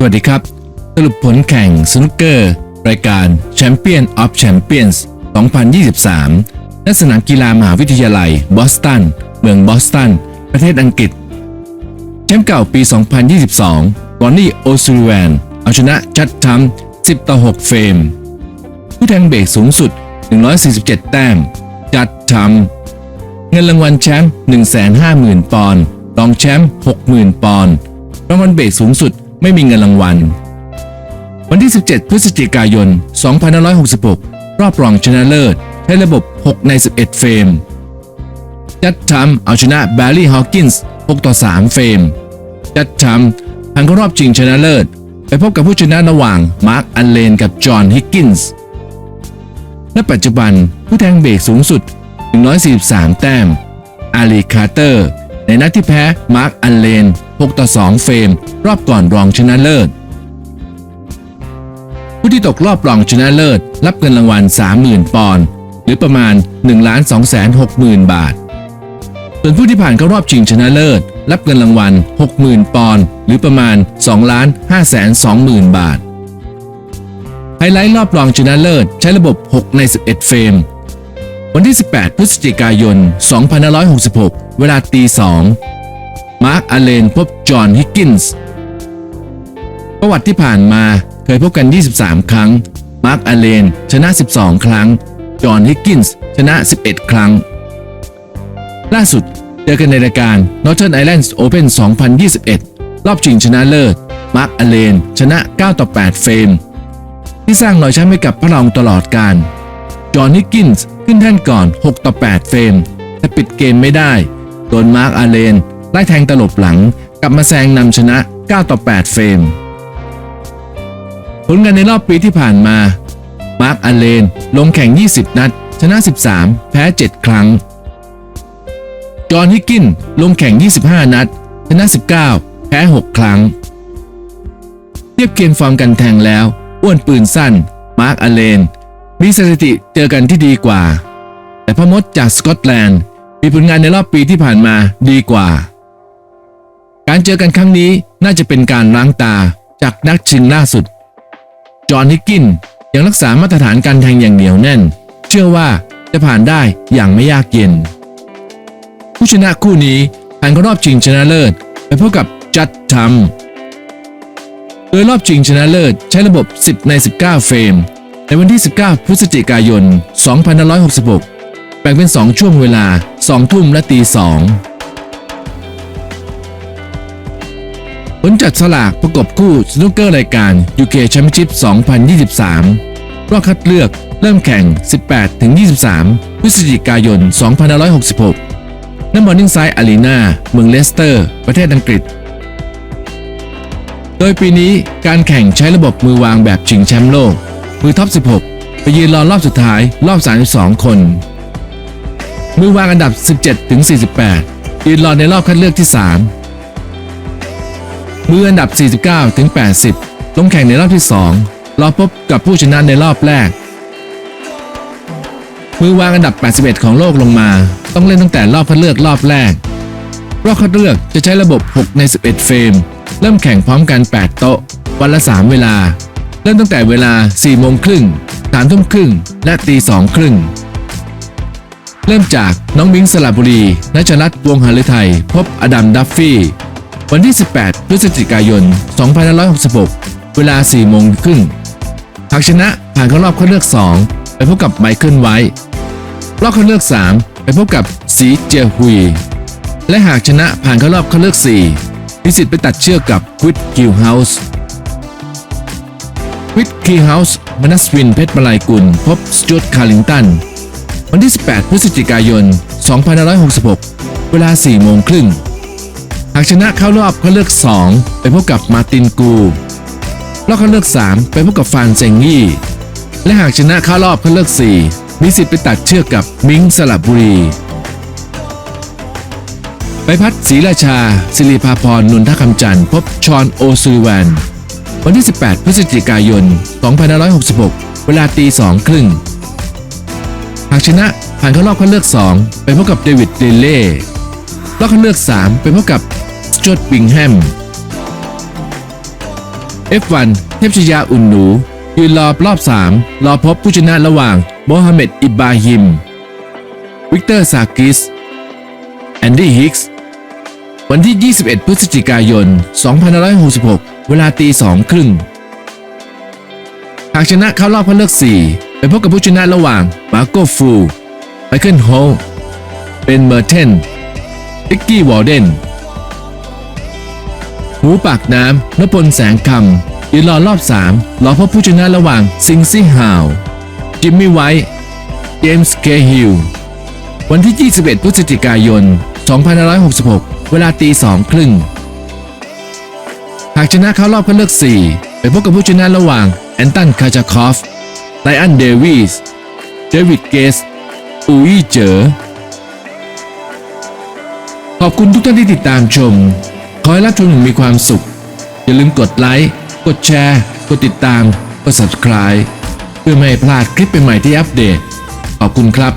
สวัสดีครับ สรุปผลแข่งสนุกเกอร์ รายการ Champion of Champions 2023 ณ สนามกีฬามหาวิทยาลัยบอสตัน เมืองบอสตัน ประเทศอังกฤษ แชมป์เก่าปี 2022กอนนี่โอซูริแวนเอาชนะจัดทัม10 ต่อ 6 เฟรม ผู้แทงเบรกสูงสุด 147 แต้ม จัดทัมเงินรางวัลแชมป์ 150,000 ปอนด์ รองแชมป์ 60,000 ปอนด์ รางวัลเบรกสูงสุด ไม่มีเงินรางวัล วันที่ 17 พฤศจิกายน 2566 รอบรองชนะเลิศใช้ระบบ 6 ใน 11 เฟรม จัดทำเอาชนะแบร์รี่ ฮอว์กินส์ 6 ต่อ 3 เฟรม จัดทำผ่านเข้ารอบชิงชนะเลิศ ไปพบกับผู้ชนะระหว่าง มาร์ค อันเลน กับ จอห์น ฮิกกินส์ณปัจจุบันผู้แทงเบรกสูงสุด 143 แต้ม อาลี คาร์เตอร์ ในนัดที่แพ้ มาร์ค อันเลน 6 ต่อ 2 เฟรม รอบก่อนรองชนะเลิศ ผู้ที่ตกรอบรองชนะเลิศ รับเงินรางวัล 30,000 ปอนด์หรือประมาณ 1 2 6 0 0 0 0 บาท ส่วนผู้ที่ผ่านเข้ารอบชิงชนะเลิศ รับเงินรางวัล 60,000 ปอนด์หรือประมาณ 2 5 2 0 0 0 0 บาทไฮไลท์รอบรองชนะเลิศ ใช้ระบบ 6 ใน 11 เฟรม วันที่ 18 พฤศจิกายน 2566 เวลาตี 2 มาร์คอเลนพบจอห์นฮิกกินส์ประวัติที่ผ่านมาเคยพบกัน 23 ครั้ง มาร์คอเลนชนะ 12 ครั้ง จอห์นฮิกกินส์ชนะ 11 ครั้ง ล่าสุดเจอกันในรายการ Northern Islands Open 2021 รอบชิงชนะเลิศ มาร์คอเลนชนะ 9 ต่อ 8 เฟรม ที่สร้างรอยช้ำให้กับพระรองตลอดการ จอห์นฮิกกินส์ขึ้นแท่นก่อน 6 ต่อ 8 เฟรม แต่ปิดเกมไม่ได้ โดนมาร์คอาเลน ไล่แทงตลบหลังกลับมาแซงนำชนะ 9 ต่อ 8 เฟรม ผลงานในรอบปีที่ผ่านมา มาร์คอเลน ลงแข่ง 20 นัด ชนะ 13 แพ้ 7 ครั้ง จอห์นฮิกกิน ลงแข่ง 25 นัด ชนะ 19 แพ้ 6 ครั้ง เทียบเกียนฟอร์มกันแทงแล้ว อ้วนปืนสั้น มาร์คอเลน มีสถิติเจอกันที่ดีกว่า แต่พ่อมดจากสกอตแลนด์มีผลงานในรอบปีที่ผ่านมาดีกว่า การเจอกันครั้งนี้น่าจะเป็นการล้างตาจากนักชิงล่าสุด จอห์นฮิกกินยังรักษามาตรฐานการแทงอย่างเหนียวแน่น เชื่อว่าจะผ่านได้อย่างไม่ยากเย็น ผู้ชนะคู่นี้ผ่านเข้ารอบชิงชนะเลิศ ไปพบกับจัดทัมโดยรอบชิงชนะเลิศใช้ระบบ 10 ใน 19 เฟรม ในวันที่ 19 พฤศจิกายน 2566 แบ่งเป็น 2 ช่วงเวลา 2 ทุ่มและตี 2 ผลจัดสลากประกบคู่สนุกเกอร์รายการ UK Championship 2023 รอบคัดเลือกเริ่มแข่ง 18-23 พฤศจิกายน 2566ณมอร์นิ่งไซด์อารีนาเมืองเลสเตอร์ ประเทศอังกฤษ โดยปีนี้การแข่งใช้ระบบมือวางแบบชิงแชมป์โลก มือท็อป 16 ไปยืนรอรอบสุดท้ายรอบ 32 คน มือวางอันดับ 17-48ยืนรอในรอบคัดเลือกที่ 3 มืออันดับ 49 ถึง 80 ลงแข่งในรอบที่2รอพบกับผู้ชนะในรอบแรก มือวางอันดับ 81 ของโลกลงมา ต้องเล่นตั้งแต่รอบคัดเลือกรอบแรก รอบคัดเลือกจะใช้ระบบ 6 ใน 11 เฟรม เริ่มแข่งพร้อมกัน 8 โต๊ะ วันละ 3 เวลา เริ่มตั้งแต่เวลา 4 โมงครึ่ง3ทุ่มครึ่ง และตี2ครึ่ง เริ่มจากน้องมิงสระบุรีนัชรัตน์วงหฤทัย พบอดัมดัฟฟี่ วันที่ 18 พฤศจิกายน 2566 เวลา 4 โมงครึ่งหากชนะผ่านเข้ารอบคัดเลือก 2 ไปพบกับไมเคิลไวท์รอบคัดเลือก 3 ไปพบกับสีเจฮุย และหากชนะผ่านเข้ารอบคัดเลือก 4 มีสิทธิ์ไปตัดเชือกกับควิดคิวเฮาส์ควิดคิวเฮาส์มนัสวินเพชรมาลายกุล พบสจวตคาร์ลิงตัน วันที่ 18 พฤศจิกายน 2566 เวลา 4 โมงครึ่งากชนะเข้ารอบคัดเลือก 2 ไปพบกับมาตินกู รอบคัดเลือก 3 ไปพบกับฟานเซงยี่ และหากชนะเข้ารอบคัดเลือก 4 มีสิทธิ์ไปตัดเชือกกับมิงสลับบุรี ไปพัดศรีราชา สิริภาพรนนทคำจันทร์พบชอนโอซูลิแวนวันที่ 18 พฤศจิกายน 2566 เวลาตี2ครึ่ง หากชนะผ่านเข้ารอบคัดเลือก 2 ไปพบกับเดวิดเดเล่รอบคัดเลือก 3 ไปพบกับ จวตบิงแฮม F1 เทพชยาอุ่นหนู ยืนรอรอบ 3 รอพบผู้ชนะระหว่างโมฮัมเหม็ดอิบราฮิม วิกเตอร์ซากิส แอนดี้ฮิกส์ วันที่ 21 พฤศจิกายน 2566 เวลาตีสองครึ่ง หากชนะเข้ารอบคัดเลือก 4 ไปพบกับผู้ชนะระหว่างมาโกฟูไมเคิลโฮลเป็นเมอร์เทนวิกกี้วอร์เดน หูปากน้ำนพลแสงคำยืนรอรอบ3รอพบผู้ชนะระหว่างซิงซี่ฮาวจิมมี่ไวท์เจมส์เคฮิลวันที่ 21 พฤศจิกายน 2566 เวลาตีสองครึ่ง หากชนะเข้ารอบคัดเลือก 4 ไปพบกับผู้ชนะระหว่าง แอนตัน คาจาคอฟ ไลอัน เดวิส เดวิด เกส อูอี้เจอ ขอบคุณทุกท่านที่ติดตามชม ขอให้รับชมอย่างมีความสุข อย่าลืมกดไลค์ กดแชร์ กดติดตาม กด subscribe เพื่อไม่ให้พลาดคลิปใหม่ๆที่อัปเดต ขอบคุณครับ